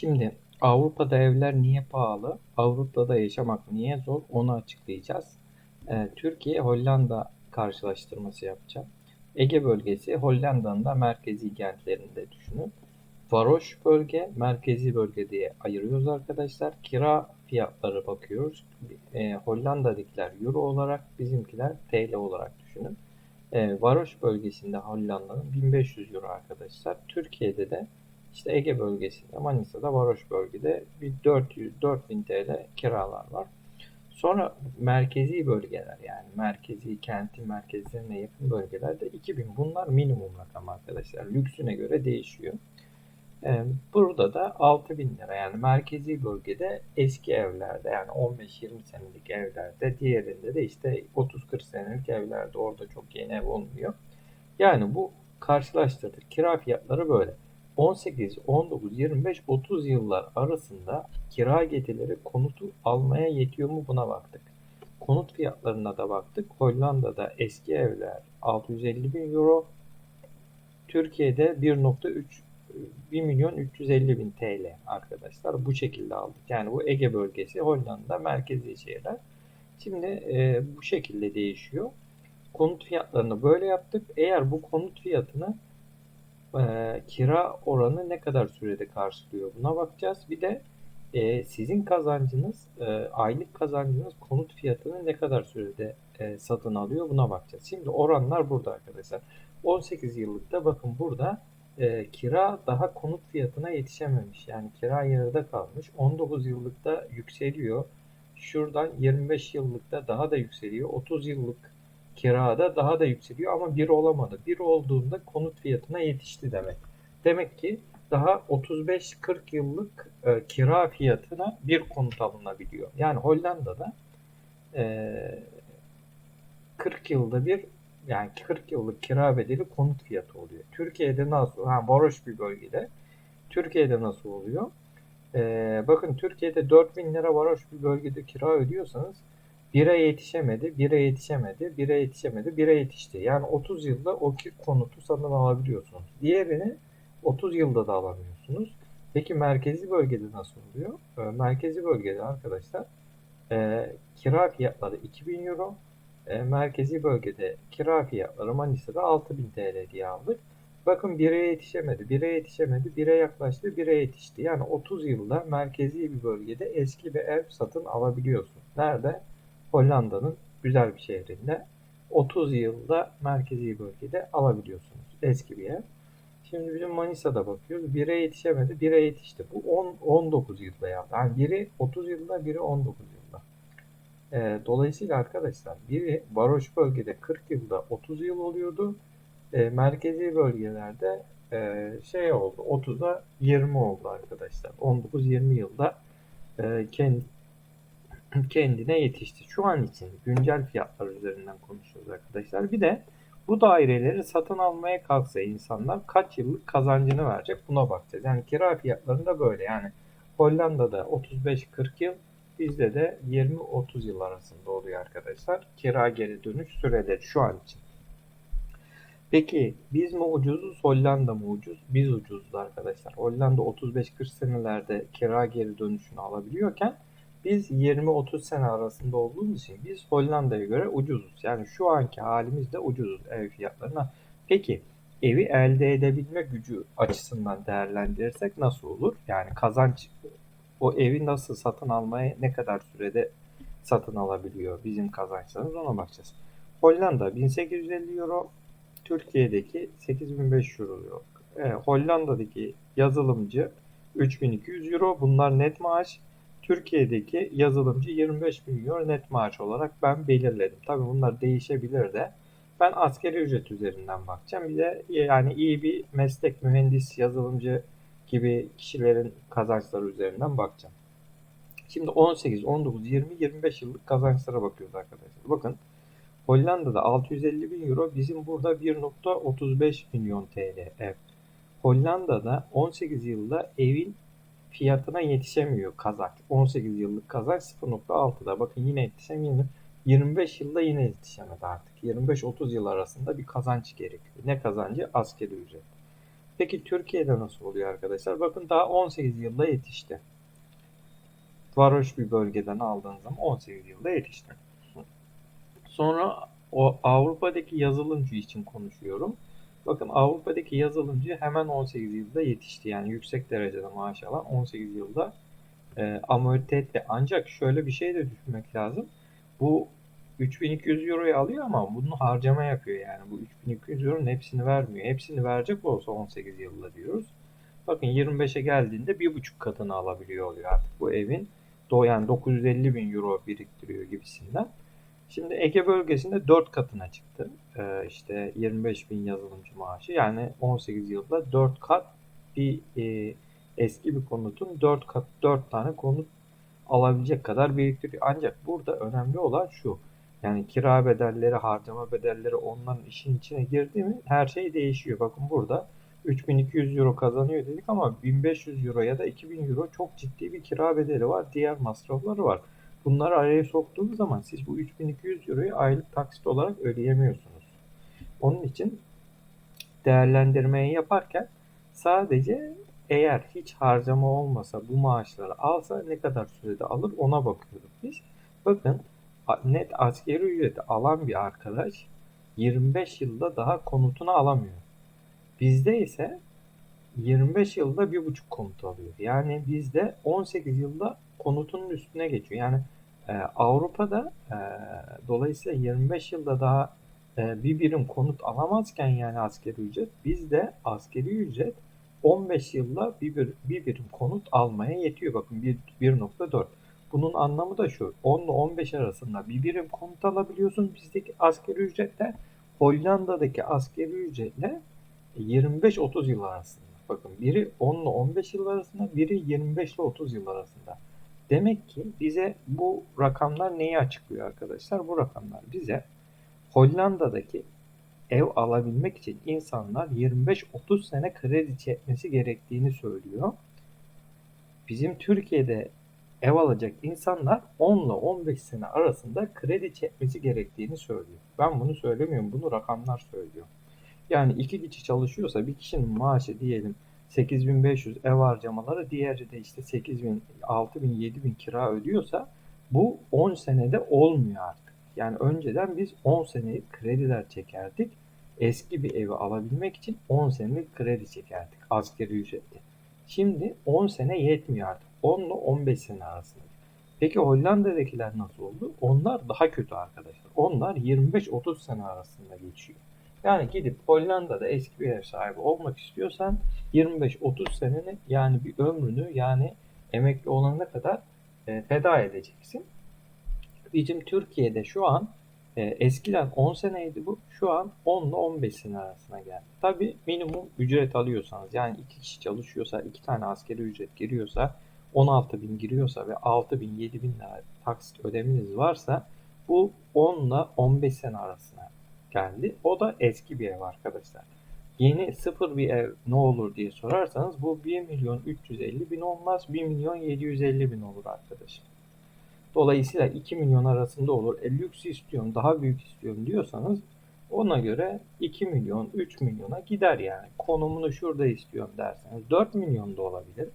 Şimdi Avrupa'da evler niye pahalı? Avrupa'da yaşamak niye zor? Onu açıklayacağız. Ee, Türkiye Hollanda karşılaştırması yapacağım. Ege bölgesi Hollanda'nın da merkezi kentlerinde düşünün. Varoş bölge, merkezi bölge diye ayırıyoruz arkadaşlar. Kira fiyatları bakıyoruz. E, Hollanda'dakiler euro olarak, bizimkiler TL olarak düşünün. E, Varoş bölgesinde Hollanda'nın 1500 euro arkadaşlar. Türkiye'de de işte Ege bölgesinde Manisa'da Varoş bölgede bir 400 4000 TL kiralar var. Sonra merkezi bölgeler yani merkezi kentin merkezlerine yakın bölgelerde 2000 bunlar minimum rakam arkadaşlar. Lüksüne göre değişiyor. Ee, Burada da 6000 lira yani merkezi bölgede eski evlerde yani 15-20 senelik evlerde diğerinde de işte 30-40 senelik evlerde orada çok yeni ev olmuyor. Yani bu karşılaştırdık. Kira fiyatları böyle. 18, 19, 25, 30 yıllar arasında kira getirileri konutu almaya yetiyor mu buna baktık. Konut fiyatlarına da baktık. Hollanda'da eski evler 650 bin euro. Türkiye'de 1.3 1 milyon 350 bin TL arkadaşlar. Bu şekilde aldık. Yani bu Ege bölgesi Hollanda merkezi şehirler. Şimdi e, bu şekilde değişiyor. Konut fiyatlarını böyle yaptık. Eğer bu konut fiyatını e, kira oranı ne kadar sürede karşılıyor buna bakacağız. Bir de e, sizin kazancınız, e, aylık kazancınız konut fiyatını ne kadar sürede e, satın alıyor buna bakacağız. Şimdi oranlar burada arkadaşlar. 18 yıllıkta bakın burada e, kira daha konut fiyatına yetişememiş. Yani kira yarıda kalmış. 19 yıllıkta yükseliyor. Şuradan 25 yıllıkta daha da yükseliyor. 30 yıllık kirada daha da yükseliyor ama bir olamadı. Bir olduğunda konut fiyatına yetişti demek. Demek ki daha 35-40 yıllık e, kira fiyatına bir konut alınabiliyor. Yani Hollanda'da e, 40 yılda bir yani 40 yıllık kira bedeli konut fiyatı oluyor. Türkiye'de nasıl? Ha varoş bir bölgede. Türkiye'de nasıl oluyor? Ee, bakın Türkiye'de 4000 lira varoş bir bölgede kira ödüyorsanız 1'e yetişemedi, 1'e yetişemedi, 1'e yetişemedi, 1'e yetişti. Yani 30 yılda o konutu satın alabiliyorsunuz. Diğerini 30 yılda da alamıyorsunuz. Peki merkezi bölgede nasıl oluyor? Ee, merkezi bölgede arkadaşlar e, kira fiyatları 2000 euro, e, merkezi bölgede kira fiyatları Manisa'da 6000 TL diye aldık. Bakın 1'e yetişemedi, 1'e yetişemedi, 1'e yaklaştı, 1'e yetişti. Yani 30 yılda merkezi bir bölgede eski bir ev satın alabiliyorsun. Nerede? Hollanda'nın güzel bir şehrinde 30 yılda merkezi bölgede alabiliyorsunuz eski bir ev. Şimdi bizim Manisa'da bakıyoruz. 1'e yetişemedi, 1'e yetişti. Bu 10, 19 yılda yaptı. Yani biri 30 yılda, biri 19 yılda. E, dolayısıyla arkadaşlar biri varoş bölgede 40 yılda 30 yıl oluyordu. E, merkezi bölgelerde e, şey oldu 30'a 20 oldu arkadaşlar. 19-20 yılda e, kendi, kendine yetişti. Şu an için güncel fiyatlar üzerinden konuşuyoruz arkadaşlar. Bir de bu daireleri satın almaya kalksa insanlar kaç yıllık kazancını verecek buna bakacağız. Yani kira fiyatlarında böyle yani Hollanda'da 35-40 yıl bizde de 20-30 yıl arasında oluyor arkadaşlar. Kira geri dönüş süreleri şu an için. Peki biz mi ucuzuz Hollanda mı ucuz? Biz ucuzuz arkadaşlar. Hollanda 35-40 senelerde kira geri dönüşünü alabiliyorken biz 20-30 sene arasında olduğumuz için biz Hollanda'ya göre ucuzuz. Yani şu anki halimizde ucuzuz ev fiyatlarına. Peki evi elde edebilme gücü açısından değerlendirirsek nasıl olur? Yani kazanç o evi nasıl satın almaya ne kadar sürede satın alabiliyor bizim kazançlarımız ona bakacağız. Hollanda 1850 euro, Türkiye'deki 8500 euro. E, Hollanda'daki yazılımcı 3200 euro. Bunlar net maaş. Türkiye'deki yazılımcı 25 bin euro net maaş olarak ben belirledim. Tabi bunlar değişebilir de. Ben askeri ücret üzerinden bakacağım. Bir de yani iyi bir meslek mühendis, yazılımcı gibi kişilerin kazançları üzerinden bakacağım. Şimdi 18, 19, 20, 25 yıllık kazançlara bakıyoruz arkadaşlar. Bakın Hollanda'da 650 bin euro bizim burada 1.35 milyon TL ev. Hollanda'da 18 yılda evin fiyatına yetişemiyor kazanç. 18 yıllık kazanç 0.6'da. Bakın yine yetişemiyor. 25 yılda yine yetişemedi artık. 25-30 yıl arasında bir kazanç gerekiyor. Ne kazancı? Askeri ücret. Peki Türkiye'de nasıl oluyor arkadaşlar? Bakın daha 18 yılda yetişti. Varoş bir bölgeden aldığınız zaman 18 yılda yetişti. Sonra o Avrupa'daki yazılımcı için konuşuyorum. Bakın Avrupa'daki yazılımcı hemen 18 yılda yetişti. Yani yüksek derecede maaş alan 18 yılda e, amorti. Ancak şöyle bir şey de düşünmek lazım. Bu 3200 euroyu alıyor ama bunu harcama yapıyor yani. Bu 3200 euronun hepsini vermiyor. Hepsini verecek olsa 18 yılda diyoruz. Bakın 25'e geldiğinde bir buçuk katını alabiliyor oluyor artık bu evin. Yani 950 bin euro biriktiriyor gibisinden. Şimdi Ege bölgesinde 4 katına çıktı. Ee, işte 25 bin yazılımcı maaşı. Yani 18 yılda 4 kat bir e, eski bir konutun 4 kat 4 tane konut alabilecek kadar biriktiriyor. Ancak burada önemli olan şu. Yani kira bedelleri, harcama bedelleri onların işin içine girdi mi her şey değişiyor. Bakın burada 3200 euro kazanıyor dedik ama 1500 euro ya da 2000 euro çok ciddi bir kira bedeli var. Diğer masrafları var. Bunları araya soktuğunuz zaman siz bu 3200 euroyu aylık taksit olarak ödeyemiyorsunuz. Onun için değerlendirmeyi yaparken sadece eğer hiç harcama olmasa bu maaşları alsa ne kadar sürede alır ona bakıyoruz biz. Bakın net askeri ücreti alan bir arkadaş 25 yılda daha konutunu alamıyor. Bizde ise 25 yılda bir buçuk konut alıyor. Yani bizde 18 yılda konutunun üstüne geçiyor. Yani e, Avrupa'da e, dolayısıyla 25 yılda daha e, bir birim konut alamazken yani askeri ücret bizde askeri ücret 15 yılda bir, bir, bir birim konut almaya yetiyor. Bakın 1.4. Bunun anlamı da şu. 10 ile 15 arasında bir birim konut alabiliyorsun bizdeki askeri ücretle. Hollanda'daki askeri ücretle 25-30 yıl arasında. Bakın biri 10 ile 15 yıl arasında, biri 25 ile 30 yıl arasında. Demek ki bize bu rakamlar neyi açıklıyor arkadaşlar? Bu rakamlar bize Hollanda'daki ev alabilmek için insanlar 25-30 sene kredi çekmesi gerektiğini söylüyor. Bizim Türkiye'de ev alacak insanlar 10 ile 15 sene arasında kredi çekmesi gerektiğini söylüyor. Ben bunu söylemiyorum. Bunu rakamlar söylüyor. Yani iki kişi çalışıyorsa bir kişinin maaşı diyelim 8500 ev harcamaları diğeri de işte 8000, 6000, 7000 kira ödüyorsa bu 10 senede olmuyor artık. Yani önceden biz 10 senelik krediler çekerdik. Eski bir evi alabilmek için 10 senelik kredi çekerdik askeri ücretli. Şimdi 10 sene yetmiyor artık. 10 ile 15 sene arasında. Peki Hollanda'dakiler nasıl oldu? Onlar daha kötü arkadaşlar. Onlar 25-30 sene arasında geçiyor. Yani gidip Hollanda'da eski bir ev sahibi olmak istiyorsan 25-30 seneni yani bir ömrünü yani emekli olana kadar e, feda edeceksin. Bizim Türkiye'de şu an e, eskiden 10 seneydi bu. Şu an 10 ile 15 sene arasına geldi. Tabi minimum ücret alıyorsanız yani iki kişi çalışıyorsa iki tane askeri ücret giriyorsa 16 bin giriyorsa ve 6 bin 7 bin lira taksit ödemeniz varsa bu 10 ile 15 sene arasına geldi. O da eski bir ev arkadaşlar. Yeni sıfır bir ev ne olur diye sorarsanız bu 1 milyon 350 bin olmaz 1 milyon 750 bin olur arkadaşlar. Dolayısıyla 2 milyon arasında olur. E, lüks istiyorum daha büyük istiyorum diyorsanız ona göre 2 milyon 3 milyona gider yani. Konumunu şurada istiyorum derseniz 4 milyon da olabilir.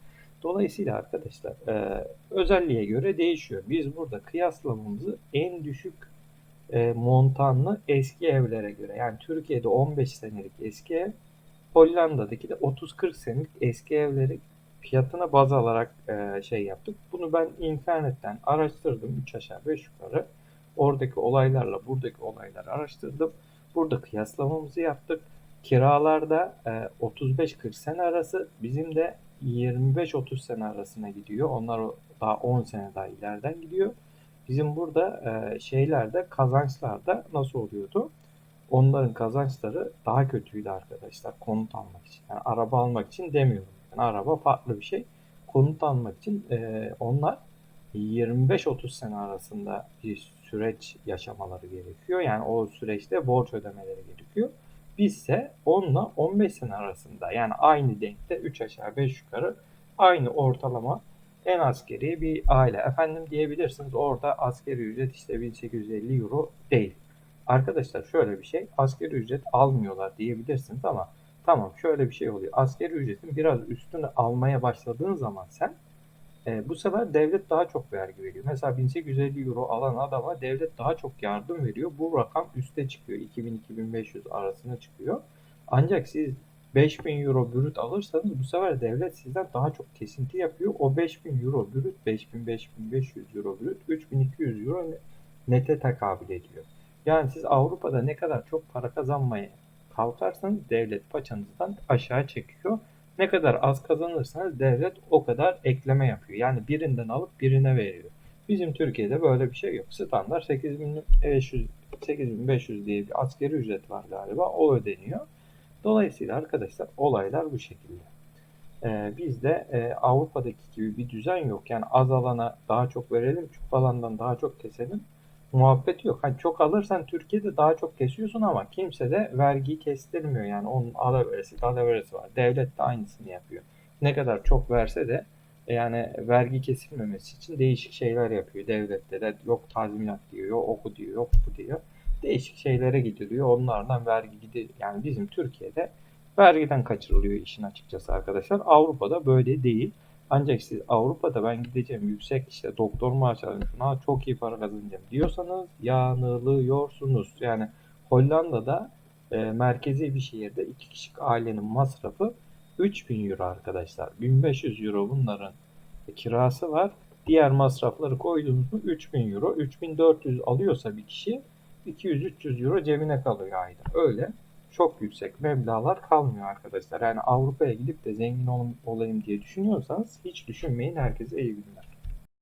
Dolayısıyla arkadaşlar e, özelliğe göre değişiyor. Biz burada kıyaslamamızı en düşük e, montanlı eski evlere göre yani Türkiye'de 15 senelik eski ev Hollanda'daki de 30-40 senelik eski evleri fiyatına baz alarak e, şey yaptık. Bunu ben internetten araştırdım 3 aşağı 5 yukarı. Oradaki olaylarla buradaki olayları araştırdım. Burada kıyaslamamızı yaptık. Kiralarda e, 35-40 sene arası bizim de 25-30 sene arasına gidiyor. Onlar daha 10 sene daha ileriden gidiyor. Bizim burada e, şeylerde kazançlarda nasıl oluyordu? Onların kazançları daha kötüydü arkadaşlar konut almak için. Yani araba almak için demiyorum. Yani araba farklı bir şey. Konut almak için e, onlar 25-30 sene arasında bir süreç yaşamaları gerekiyor. Yani o süreçte borç ödemeleri gerekiyor. Bizse 10 ile 15 sene arasında yani aynı denkte 3 aşağı 5 yukarı aynı ortalama en askeri bir aile. Efendim diyebilirsiniz orada askeri ücret işte 1850 euro değil. Arkadaşlar şöyle bir şey askeri ücret almıyorlar diyebilirsiniz ama Tamam şöyle bir şey oluyor. Asgari ücretin biraz üstünü almaya başladığın zaman sen e, bu sefer devlet daha çok vergi veriyor. Mesela 1850 euro alan adama devlet daha çok yardım veriyor. Bu rakam üste çıkıyor. 2000-2500 arasına çıkıyor. Ancak siz 5000 euro brüt alırsanız bu sefer devlet sizden daha çok kesinti yapıyor. O 5000 euro brüt 5000-5500 euro brüt 3200 euro nete tekabül ediyor. Yani siz Avrupa'da ne kadar çok para kazanmaya kalkarsanız devlet paçanızdan aşağı çekiyor. Ne kadar az kazanırsanız devlet o kadar ekleme yapıyor. Yani birinden alıp birine veriyor. Bizim Türkiye'de böyle bir şey yok. Standart 8500 8500 diye bir askeri ücret var galiba. O ödeniyor. Dolayısıyla arkadaşlar olaylar bu şekilde. Ee, bizde e, Avrupa'daki gibi bir düzen yok. Yani az alana daha çok verelim, çok alandan daha çok keselim. Muhabbet yok. Hani çok alırsan Türkiye'de daha çok kesiyorsun ama kimse de vergiyi kestirmiyor. Yani onun alaveresi, dalaveresi var. Devlet de aynısını yapıyor. Ne kadar çok verse de e, yani vergi kesilmemesi için değişik şeyler yapıyor. Devlette de yok tazminat diyor, yok oku diyor, yok bu diyor. Değişik şeylere gidiliyor. Onlardan vergi gidiyor. Yani bizim Türkiye'de vergiden kaçırılıyor işin açıkçası arkadaşlar. Avrupa'da böyle değil. Ancak siz Avrupa'da ben gideceğim yüksek işte doktor alayım şuna çok iyi para kazanacağım diyorsanız yanılıyorsunuz. Yani Hollanda'da e, merkezi bir şehirde iki kişilik ailenin masrafı 3000 euro arkadaşlar. 1500 euro bunların kirası var. Diğer masrafları koyduğumuz mu 3000 euro. 3400 alıyorsa bir kişi 200-300 euro cebine kalıyor ayda. Öyle çok yüksek meblağlar kalmıyor arkadaşlar. Yani Avrupa'ya gidip de zengin ol- olayım diye düşünüyorsanız hiç düşünmeyin. Herkese iyi günler.